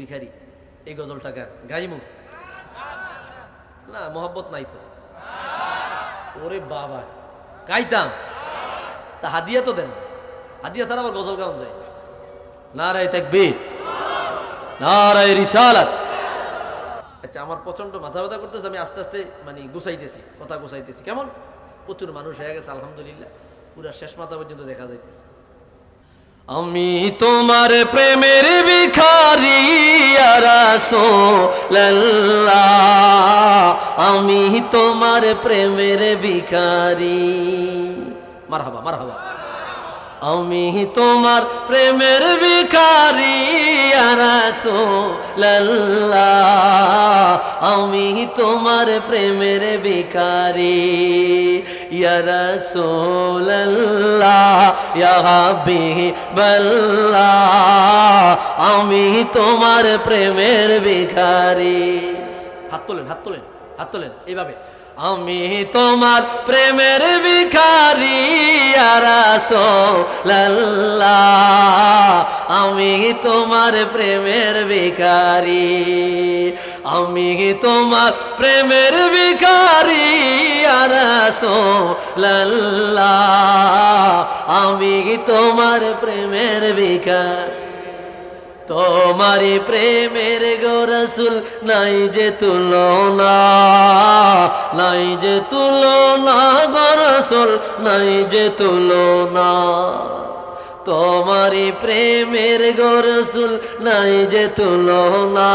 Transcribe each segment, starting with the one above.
ভিখারি, এই গজলটা গান গাইমু? না, মোহব্বত নাই তো। ওরে বাবা, গাইতাম। তা হাদিয়া তো দেন। হাদিয়া ছাড়া আবার গজল গান যায় নারায় তাকবীর, নারায় রিসালাত। আচ্ছা আমার প্রচণ্ড মাথা ব্যথা করতেছে, আমি আস্তে আস্তে মানে গুছাইতেছি, কথা গুছাইতেছি। কেমন? প্রচুর মানুষ হয়ে গেছে, আলহামদুলিল্লাহ। পুরা শেষ মাথা পর্যন্ত দেখা যাইতেছে। আমি তোমার প্রেমের ভিখারি। রাসূলুল্লাহ আমি তোমার প্রেমের ভিখারি। মারহাবা মারহাবা। আমি তোমার প্রেমের ভিখারি রাসূলুল্লাহ। আমি তোমার প্রেমের ভিখারি হাবিবাল্লাহ। আমি তোমার প্রেমের ভিখারি। হাত তোলেন হাত তোলেন হাত তোলেন, এইভাবে। আমি তোমার প্রেমের ভিখারি রাসূলুল্লাহ। আমি তোমার প্রেমের ভিখারি, আমি তোমার প্রেমের ভিখারি রাসূলুল্লাহ। আমি তোমার প্রেমের ভিখারি। তোমারি প্রেমের গোরসুল নাই যে তুলনা, নাই যে তুলনা গোরসুল নাই যে তুলনা। তোমারি প্রেমের গোরসুল নাই যে তুলনা,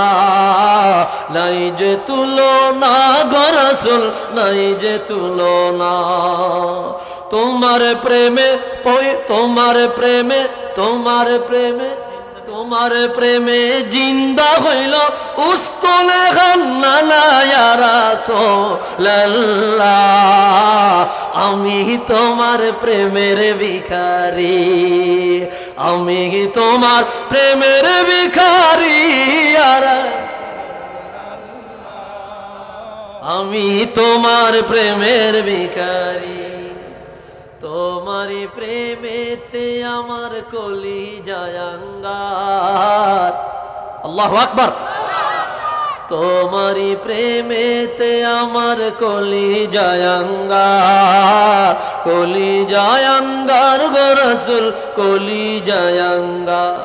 নাই যে তুলনা গোরসুল নাই যে তুলনা। তোমার প্রেমে তোমার প্রেমে তোমার প্রেমে তোমার প্রেমে জিন্দা হইল উস্তলে আমি তোমার প্রেমের ভিখারি, আমি তোমার প্রেমের ভিখারি আর আমি তোমার প্রেমের ভিখারি। তোমারি প্রেমেতে আমার কলি জায়াঙ্গার আল্লাহ আকবর। তোমারি প্রেমেতে আমার কলি জায়াঙ্গার কলি জায়াঙ্গার গো রসুল কলি জায়াঙ্গার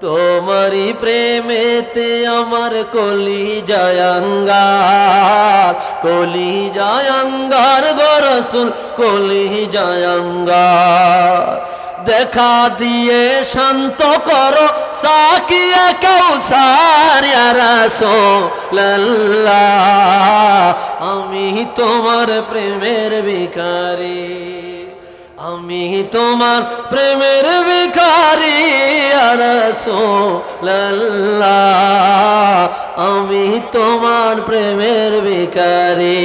তোমারি প্রেমেতে আমার কলি জায়াঙ্গার কলি জায়াঙ্গার গরসুল কলি জায়াঙ্গার দেখা দিয়ে শান্ত করো, সাকিয়া কৌসার আমি তোমার প্রেমের ভিখারি, আমি তোমার প্রেমের ভিখারি রাসূলুল্লাহ। আমি তোমার প্রেমের ভিখারি।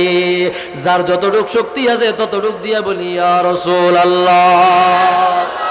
যার যতটুক শক্তি আছে ততটুক দিয়া বলি আর রসুল আল্লাহ